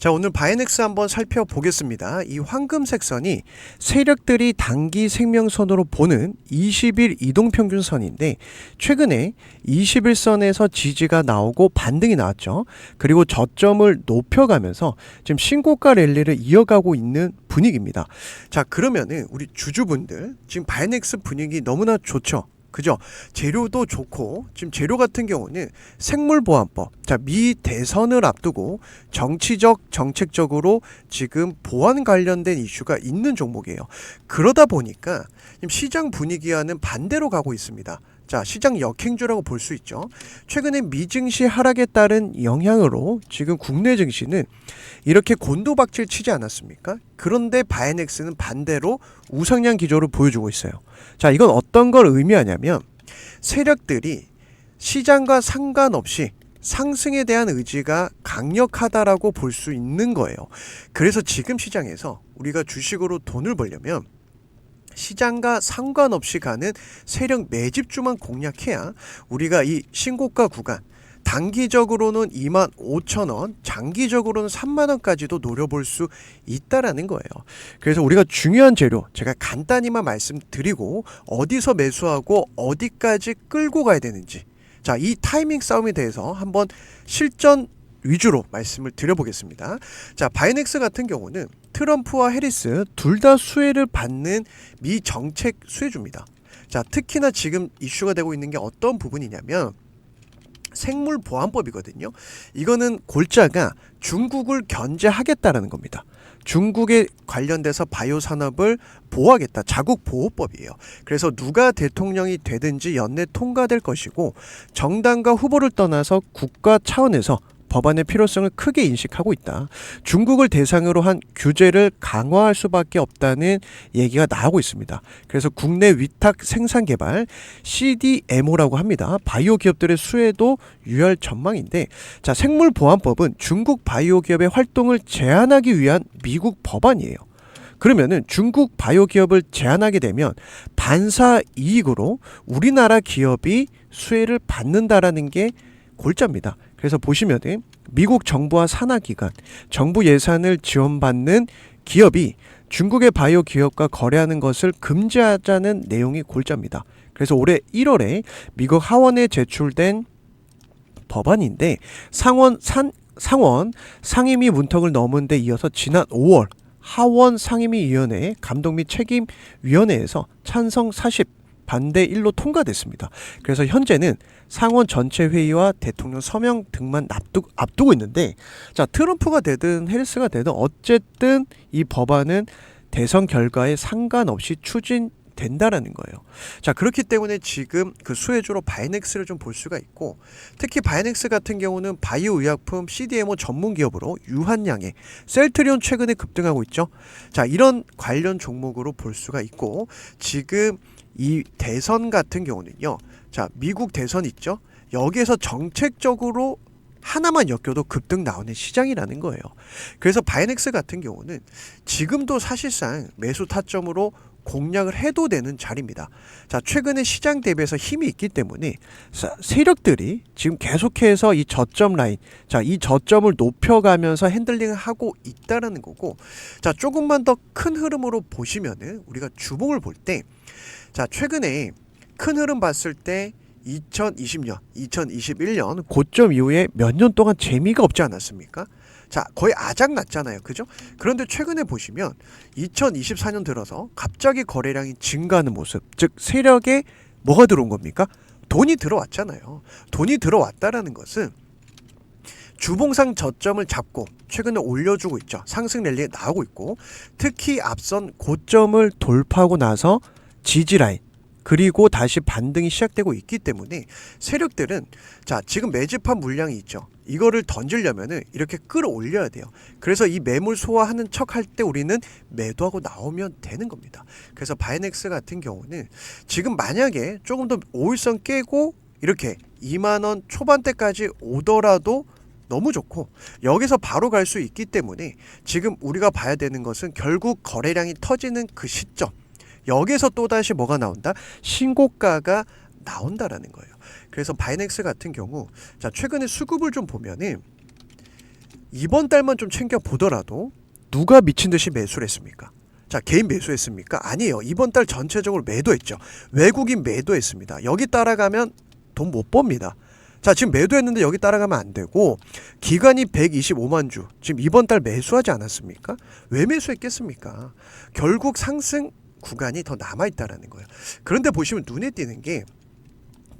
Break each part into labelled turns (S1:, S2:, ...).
S1: 자, 오늘 바이넥스 한번 살펴보겠습니다. 이 황금색 선이 세력들이 단기 생명선으로 보는 20일 이동평균 선인데 최근에 21선에서 지지가 나오고 반등이 나왔죠. 그리고 저점을 높여가면서 지금 신고가 랠리를 이어가고 있는 분위기입니다. 자, 그러면은 우리 주주분들 지금 바이넥스 분위기 너무나 좋죠. 그죠? 재료도 좋고 지금 재료 같은 경우는 생물보안법 자 미 대선을 앞두고 정치적 정책적으로 지금 보안 관련된 이슈가 있는 종목이에요. 그러다 보니까 지금 시장 분위기와는 반대로 가고 있습니다. 자 시장 역행주라고 볼 수 있죠. 최근에 미증시 하락에 따른 영향으로 지금 국내 증시는 이렇게 곤도박질 치지 않았습니까? 그런데 바이넥스는 반대로 우상향 기조를 보여주고 있어요. 자, 이건 어떤 걸 의미하냐면 세력들이 시장과 상관없이 상승에 대한 의지가 강력하다라고 볼 수 있는 거예요. 그래서 지금 시장에서 우리가 주식으로 돈을 벌려면 시장과 상관없이 가는 세력 매집주만 공략해야 우리가 이 신고가 구간 단기적으로는 2만 5천 원, 장기적으로는 3만 원까지도 노려볼 수 있다라는 거예요. 그래서 우리가 중요한 재료 제가 간단히만 말씀드리고 어디서 매수하고 어디까지 끌고 가야 되는지 자, 이 타이밍 싸움에 대해서 한번 실전 위주로 말씀을 드려보겠습니다. 자, 바이넥스 같은 경우는 트럼프와 해리스 둘 다 수혜를 받는 미 정책 수혜주입니다. 자, 특히나 지금 이슈가 되고 있는 게 어떤 부분이냐면 생물 보안법이거든요. 이거는 골자가 중국을 견제하겠다라는 겁니다. 중국에 관련돼서 바이오 산업을 보호하겠다. 자국 보호법이에요. 그래서 누가 대통령이 되든지 연내 통과될 것이고 정당과 후보를 떠나서 국가 차원에서 법안의 필요성을 크게 인식하고 있다. 중국을 대상으로 한 규제를 강화할 수밖에 없다는 얘기가 나오고 있습니다. 그래서 국내 위탁 생산 개발 CDMO라고 합니다. 바이오 기업들의 수혜도 유효할 전망인데 자, 생물 보안법은 중국 바이오 기업의 활동을 제한하기 위한 미국 법안이에요. 그러면은 중국 바이오 기업을 제한하게 되면 반사 이익으로 우리나라 기업이 수혜를 받는다라는 게 골자입니다. 그래서 보시면은 미국 정부와 산하기관, 정부 예산을 지원받는 기업이 중국의 바이오 기업과 거래하는 것을 금지하자는 내용이 골자입니다. 그래서 올해 1월에 미국 하원에 제출된 법안인데 상원 산 상원 상임위 문턱을 넘은 데 이어서 지난 5월 하원 상임위위원회 감독 및 책임 위원회에서 찬성 40 반대 1로 통과됐습니다. 그래서 현재는 상원 전체 회의와 대통령 서명 등만 앞두, 앞두고 있는데 자 트럼프가 되든 해리스가 되든 어쨌든 이 법안은 대선 결과에 상관없이 추진 된다라는 거예요. 자 그렇기 때문에 지금 그 수혜주로 바이넥스를 좀 볼 수가 있고 특히 바이넥스 같은 경우는 바이오 의약품 CDMO 전문 기업으로 유한양의 셀트리온 최근에 급등하고 있죠. 자 이런 관련 종목으로 볼 수가 있고 지금 이 대선 같은 경우는요. 자, 미국 대선 있죠? 여기에서 정책적으로 하나만 엮여도 급등 나오는 시장이라는 거예요. 그래서 바이넥스 같은 경우는 지금도 사실상 매수 타점으로 공략을 해도 되는 자리입니다. 자, 최근에 시장 대비해서 힘이 있기 때문에 세력들이 지금 계속해서 이 저점 라인, 자, 이 저점을 높여가면서 핸들링을 하고 있다라는 거고, 자, 조금만 더 큰 흐름으로 보시면은 우리가 주봉을 볼 때, 자, 최근에 큰 흐름 봤을 때 2020년, 2021년 고점 이후에 몇 년 동안 재미가 없지 않았습니까? 자, 거의 아작 났잖아요. 그죠? 그런데 최근에 보시면 2024년 들어서 갑자기 거래량이 증가하는 모습, 즉 세력에 뭐가 들어온 겁니까? 돈이 들어왔잖아요. 돈이 들어왔다라는 것은 주봉상 저점을 잡고 최근에 올려주고 있죠. 상승 랠리에 나오고 있고 특히 앞선 고점을 돌파하고 나서 지지라인 그리고 다시 반등이 시작되고 있기 때문에 세력들은 자 지금 매집한 물량이 있죠. 이거를 던지려면은 이렇게 끌어올려야 돼요. 그래서 이 매물 소화하는 척 할 때 우리는 매도하고 나오면 되는 겁니다. 그래서 바이넥스 같은 경우는 지금 만약에 조금 더 5일선 깨고 이렇게 2만 원 초반대까지 오더라도 너무 좋고 여기서 바로 갈 수 있기 때문에 지금 우리가 봐야 되는 것은 결국 거래량이 터지는 그 시점 여기서 또다시 뭐가 나온다? 신고가가 나온다라는 거예요. 그래서 바이넥스 같은 경우 자 최근에 수급을 좀 보면은 이번 달만 좀 챙겨 보더라도 누가 미친 듯이 매수를 했습니까? 자, 개인 매수했습니까? 아니에요. 이번 달 전체적으로 매도했죠. 외국인 매도했습니다. 여기 따라가면 돈 못 법니다. 자, 지금 매도했는데 여기 따라가면 안 되고 기간이 125만 주. 지금 이번 달 매수하지 않았습니까? 왜 매수했겠습니까? 결국 상승 구간이 더 남아 있다라는 거예요. 그런데 보시면 눈에 띄는 게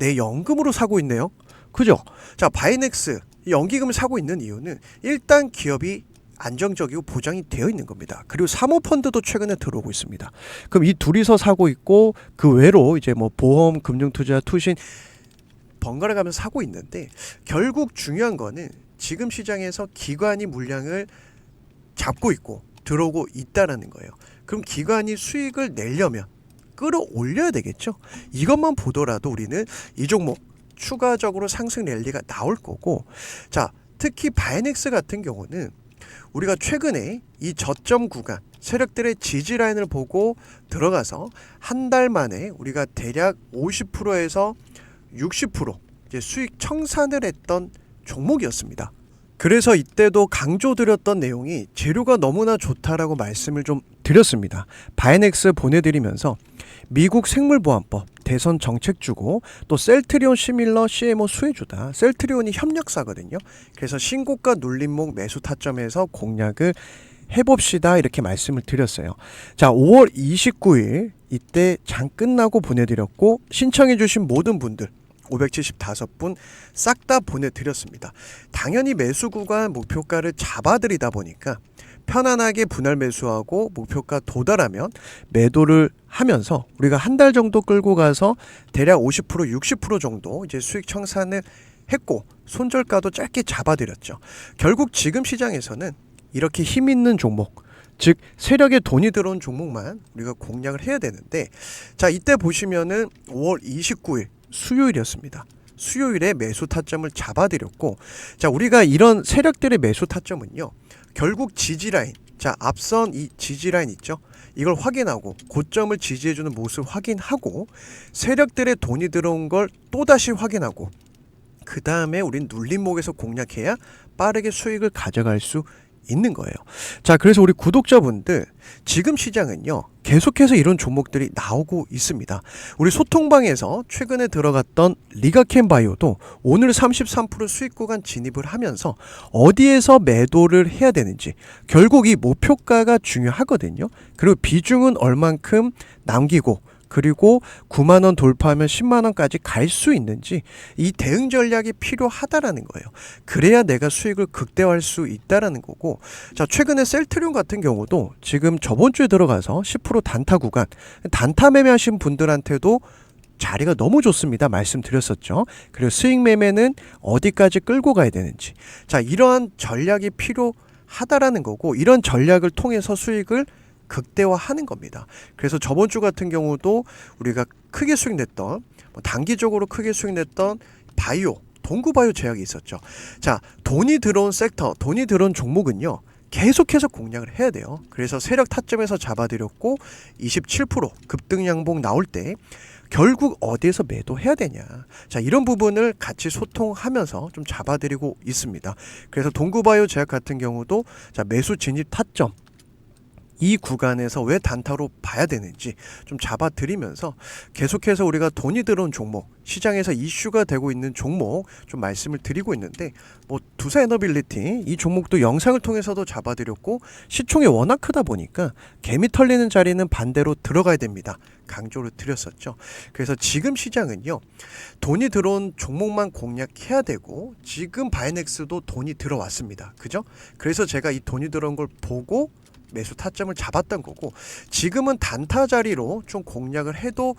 S1: 내 연금으로 사고 있네요. 그죠? 자, 바이넥스 이 연기금을 사고 있는 이유는 일단 기업이 안정적이고 보장이 되어 있는 겁니다. 그리고 사모펀드도 최근에 들어오고 있습니다. 그럼 이 둘이서 사고 있고 그 외로 이제 뭐 보험, 금융투자, 투신 번갈아 가면서 사고 있는데 결국 중요한 거는 지금 시장에서 기관이 물량을 잡고 있고 들어오고 있다라는 거예요. 그럼 기관이 수익을 내려면 끌어올려야 되겠죠. 이것만 보더라도 우리는 이 종목 추가적으로 상승 랠리가 나올 거고 자 특히 바이넥스 같은 경우는 우리가 최근에 이 저점 구간 세력들의 지지 라인을 보고 들어가서 한 달 만에 우리가 대략 50%에서 60% 이제 수익 청산을 했던 종목이었습니다. 그래서 이때도 강조드렸던 내용이 재료가 너무나 좋다라고 말씀을 좀 드렸습니다. 바이넥스 보내드리면서 미국 생물보안법 대선 정책 주고 또 셀트리온 시밀러 CMO 수혜주다. 셀트리온이 협력사거든요. 그래서 신고가 눌림목 매수 타점에서 공략을 해봅시다 이렇게 말씀을 드렸어요. 자, 5월 29일 이때 장 끝나고 보내드렸고 신청해주신 모든 분들 575분 싹 다 보내드렸습니다. 당연히 매수 구간 목표가를 잡아드리다 보니까 편안하게 분할 매수하고 목표가 도달하면 매도를 하면서 우리가 한 달 정도 끌고 가서 대략 50% 60% 정도 이제 수익 청산을 했고 손절가도 짧게 잡아드렸죠. 결국 지금 시장에서는 이렇게 힘 있는 종목 즉 세력에 돈이 들어온 종목만 우리가 공략을 해야 되는데 자 이때 보시면은 5월 29일 수요일이었습니다. 수요일에 매수 타점을 잡아드렸고 자 우리가 이런 세력들의 매수 타점은요 결국 지지라인 자 앞선 이 지지라인 있죠 이걸 확인하고 고점을 지지해주는 모습을 확인하고 세력들의 돈이 들어온 걸 또다시 확인하고 그 다음에 우린 눌림목에서 공략해야 빠르게 수익을 가져갈 수 있는 거예요. 자, 그래서 우리 구독자분들 지금 시장은요. 계속해서 이런 종목들이 나오고 있습니다. 우리 소통방에서 최근에 들어갔던 리가켄 바이오도 오늘 33% 수익 구간 진입을 하면서 어디에서 매도를 해야 되는지 결국 이 목표가가 중요하거든요. 그리고 비중은 얼만큼 남기고 그리고 9만 원 돌파하면 10만 원까지 갈 수 있는지 이 대응 전략이 필요하다라는 거예요. 그래야 내가 수익을 극대화할 수 있다라는 거고. 자, 최근에 셀트리온 같은 경우도 지금 저번 주에 들어가서 10% 단타 구간 단타 매매하신 분들한테도 자리가 너무 좋습니다. 말씀드렸었죠. 그리고 수익 매매는 어디까지 끌고 가야 되는지. 자, 이러한 전략이 필요하다라는 거고 이런 전략을 통해서 수익을 극대화하는 겁니다. 그래서 저번 주 같은 경우도 우리가 크게 수익 냈던 뭐 단기적으로 크게 수익 냈던 바이오 동구바이오 제약이 있었죠. 자, 돈이 들어온 섹터, 돈이 들어온 종목은요. 계속해서 공략을 해야 돼요. 그래서 세력 타점에서 잡아드렸고 27% 급등 양봉 나올 때 결국 어디에서 매도해야 되냐. 자, 이런 부분을 같이 소통하면서 좀 잡아드리고 있습니다. 그래서 동구바이오 제약 같은 경우도 자, 매수 진입 타점 이 구간에서 왜 단타로 봐야 되는지 좀 잡아드리면서 계속해서 우리가 돈이 들어온 종목 시장에서 이슈가 되고 있는 종목 좀 말씀을 드리고 있는데 뭐 두사 에너빌리티 이 종목도 영상을 통해서도 잡아드렸고 시총이 워낙 크다 보니까 개미 털리는 자리는 반대로 들어가야 됩니다. 강조를 드렸었죠. 그래서 지금 시장은요 돈이 들어온 종목만 공략해야 되고 지금 바이넥스도 돈이 들어왔습니다. 그죠? 그래서 제가 이 돈이 들어온 걸 보고 매수 타점을 잡았던 거고 지금은 단타 자리로 좀 공략을 해도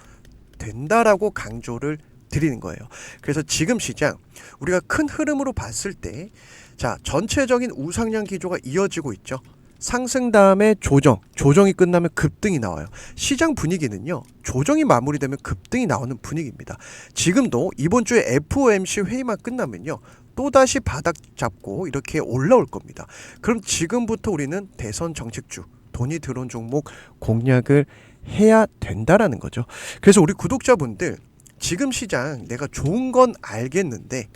S1: 된다라고 강조를 드리는 거예요. 그래서 지금 시장 우리가 큰 흐름으로 봤을 때 자, 전체적인 우상향 기조가 이어지고 있죠. 상승 다음에 조정, 조정이 끝나면 급등이 나와요. 시장 분위기는요, 조정이 마무리되면 급등이 나오는 분위기입니다. 지금도 이번 주에 FOMC 회의만 끝나면요, 또다시 바닥 잡고 이렇게 올라올 겁니다. 그럼 지금부터 우리는 대선 정책주, 돈이 들어온 종목 공략을 해야 된다라는 거죠. 그래서 우리 구독자분들 지금 시장 내가 좋은 건 알겠는데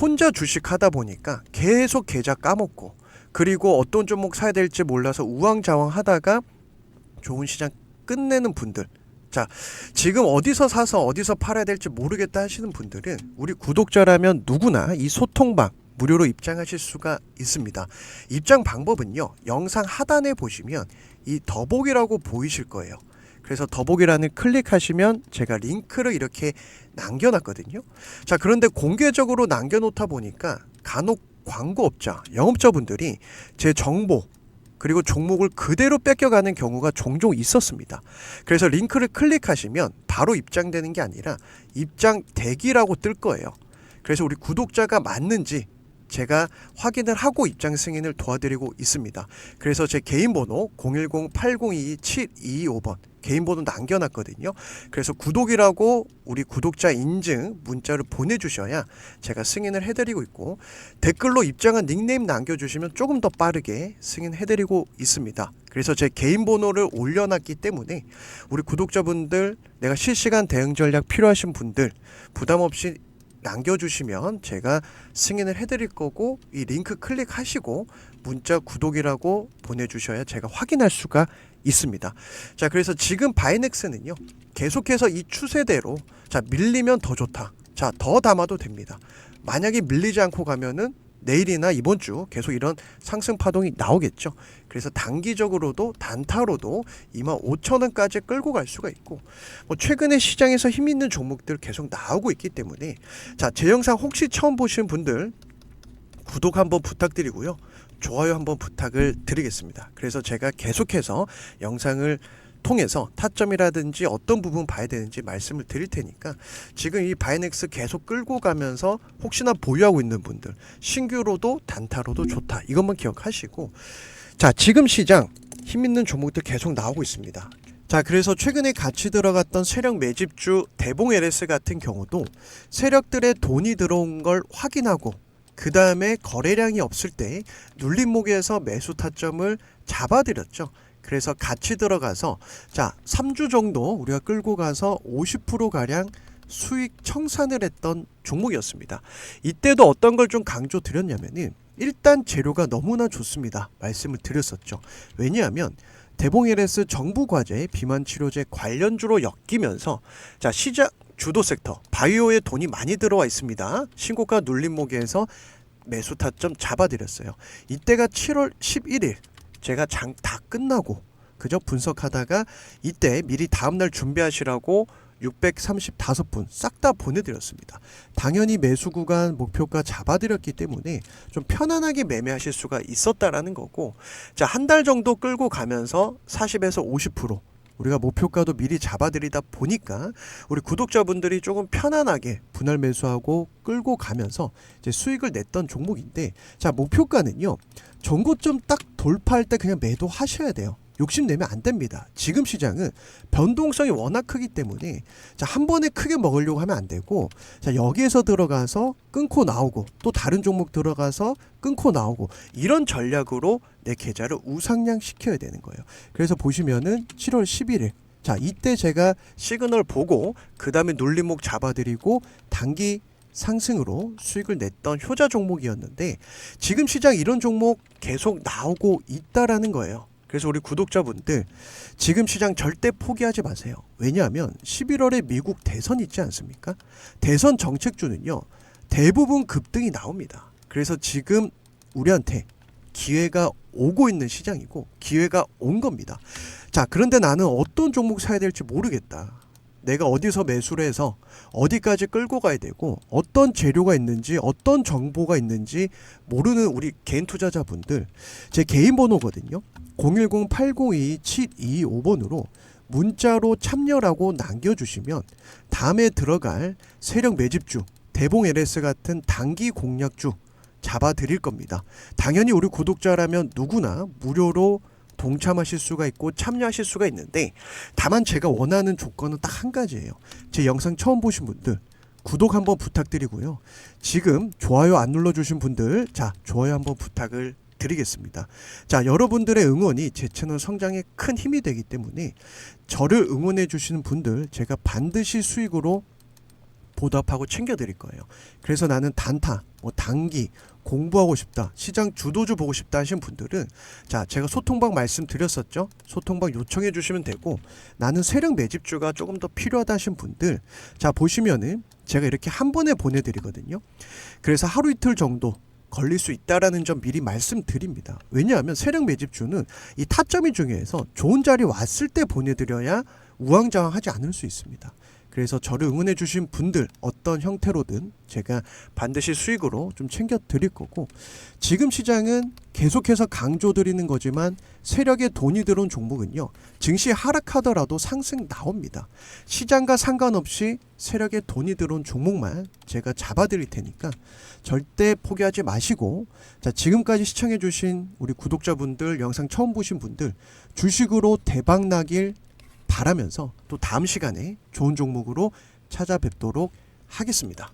S1: 혼자 주식 하다 보니까 계속 계좌 까먹고 그리고 어떤 종목 사야 될지 몰라서 우왕좌왕 하다가 좋은 시장 끝내는 분들. 자, 지금 어디서 사서 어디서 팔아야 될지 모르겠다 하시는 분들은 우리 구독자라면 누구나 이 소통방 무료로 입장하실 수가 있습니다. 입장 방법은요. 영상 하단에 보시면 이 더보기라고 보이실 거예요. 그래서 더보기란을 클릭하시면 제가 링크를 이렇게 남겨놨거든요. 자, 그런데 공개적으로 남겨놓다 보니까 간혹 광고업자, 영업자분들이 제 정보 그리고 종목을 그대로 뺏겨가는 경우가 종종 있었습니다. 그래서 링크를 클릭하시면 바로 입장되는 게 아니라 입장 대기라고 뜰 거예요. 그래서 우리 구독자가 맞는지 제가 확인을 하고 입장 승인을 도와드리고 있습니다. 그래서 제 개인 번호 010-8022-7225번 개인 번호 남겨놨거든요. 그래서 구독이라고 우리 구독자 인증 문자를 보내주셔야 제가 승인을 해드리고 있고 댓글로 입장한 닉네임 남겨주시면 조금 더 빠르게 승인해드리고 있습니다. 그래서 제 개인 번호를 올려놨기 때문에 우리 구독자분들 내가 실시간 대응 전략 필요하신 분들 부담 없이 남겨주시면 제가 승인을 해드릴 거고 이 링크 클릭하시고 문자 구독이라고 보내주셔야 제가 확인할 수가 있습니다. 자 그래서 지금 바이넥스는요 계속해서 이 추세대로 자 밀리면 더 좋다. 자 더 담아도 됩니다. 만약에 밀리지 않고 가면은 내일이나 이번 주 계속 이런 상승 파동이 나오겠죠. 그래서 단기적으로도 단타로도 2만 5천 원까지 끌고 갈 수가 있고 뭐 최근에 시장에서 힘 있는 종목들 계속 나오고 있기 때문에 자 제 영상 혹시 처음 보신 분들 구독 한번 부탁드리고요. 좋아요 한번 부탁을 드리겠습니다. 그래서 제가 계속해서 영상을 통해서 타점이라든지 어떤 부분 봐야 되는지 말씀을 드릴 테니까 지금 이 바이넥스 계속 끌고 가면서 혹시나 보유하고 있는 분들 신규로도 단타로도 좋다 이것만 기억하시고 자 지금 시장 힘 있는 종목들 계속 나오고 있습니다. 자 그래서 최근에 같이 들어갔던 세력 매집주 대봉 LS 같은 경우도 세력들의 돈이 들어온 걸 확인하고 그 다음에 거래량이 없을 때 눌림목에서 매수 타점을 잡아드렸죠. 그래서 같이 들어가서 자 3주 정도 우리가 끌고 가서 50% 가량 수익 청산을 했던 종목이었습니다. 이때도 어떤 걸 좀 강조 드렸냐면은 일단 재료가 너무나 좋습니다. 말씀을 드렸었죠. 왜냐하면 대봉 LS 정부 과제 비만 치료제 관련주로 엮이면서 자 시장 주도 섹터 바이오에 돈이 많이 들어와 있습니다. 신고가 눌림목에서 매수 타점 잡아드렸어요. 이때가 7월 11일 제가 장 다 끝나고 그저 분석하다가 이때 미리 다음날 준비하시라고 635분 싹 다 보내드렸습니다. 당연히 매수 구간 목표가 잡아드렸기 때문에 좀 편안하게 매매하실 수가 있었다라는 거고 자 한 달 정도 끌고 가면서 40에서 50% 우리가 목표가도 미리 잡아드리다 보니까 우리 구독자분들이 조금 편안하게 분할 매수하고 끌고 가면서 이제 수익을 냈던 종목인데 자 목표가는요 전고점 딱 돌파할 때 그냥 매도하셔야 돼요. 욕심내면 안 됩니다. 지금 시장은 변동성이 워낙 크기 때문에 자, 한 번에 크게 먹으려고 하면 안 되고 자, 여기에서 들어가서 끊고 나오고 또 다른 종목 들어가서 끊고 나오고 이런 전략으로 내 계좌를 우상향 시켜야 되는 거예요. 그래서 보시면은 7월 11일 자, 이때 제가 시그널 보고 그 다음에 눌림목 잡아드리고 단기 상승으로 수익을 냈던 효자 종목이었는데 지금 시장 이런 종목 계속 나오고 있다라는 거예요. 그래서 우리 구독자분들 지금 시장 절대 포기하지 마세요. 왜냐하면 11월에 미국 대선 있지 않습니까? 대선 정책주는요 대부분 급등이 나옵니다. 그래서 지금 우리한테 기회가 오고 있는 시장이고 기회가 온 겁니다. 자 그런데 나는 어떤 종목 사야 될지 모르겠다. 내가 어디서 매수를 해서 어디까지 끌고 가야 되고 어떤 재료가 있는지 어떤 정보가 있는지 모르는 우리 개인 투자자분들 제 개인 번호거든요. 010-802-7225번으로 문자로 참여라고 남겨주시면 다음에 들어갈 세력 매집주 대봉 LS 같은 단기 공략주 잡아드릴 겁니다. 당연히 우리 구독자라면 누구나 무료로 동참하실 수가 있고 참여하실 수가 있는데 다만 제가 원하는 조건은 딱 한 가지예요. 제 영상 처음 보신 분들 구독 한번 부탁드리고요. 지금 좋아요 안 눌러주신 분들 자 좋아요 한번 부탁을 드리겠습니다. 자 여러분들의 응원이 제 채널 성장에 큰 힘이 되기 때문에 저를 응원해 주시는 분들 제가 반드시 수익으로 보답하고 챙겨드릴 거예요. 그래서 나는 단타, 뭐 단기 공부하고 싶다, 시장 주도주 보고 싶다 하신 분들은 자 제가 소통방 말씀드렸었죠. 소통방 요청해 주시면 되고 나는 세력 매집주가 조금 더 필요하다 하신 분들 자 보시면은 제가 이렇게 한 번에 보내드리거든요. 그래서 하루 이틀 정도 걸릴 수 있다라는 점 미리 말씀드립니다. 왜냐하면 세력 매집주는 이 타점이 중요해서 좋은 자리 왔을 때 보내드려야 우왕좌왕하지 않을 수 있습니다. 그래서 저를 응원해 주신 분들 어떤 형태로든 제가 반드시 수익으로 좀 챙겨 드릴 거고 지금 시장은 계속해서 강조 드리는 거지만 세력에 돈이 들어온 종목은요 증시 하락하더라도 상승 나옵니다. 시장과 상관없이 세력에 돈이 들어온 종목만 제가 잡아 드릴 테니까 절대 포기하지 마시고 자 지금까지 시청해 주신 우리 구독자분들 영상 처음 보신 분들 주식으로 대박 나길 바라면서 또 다음 시간에 좋은 종목으로 찾아뵙도록 하겠습니다.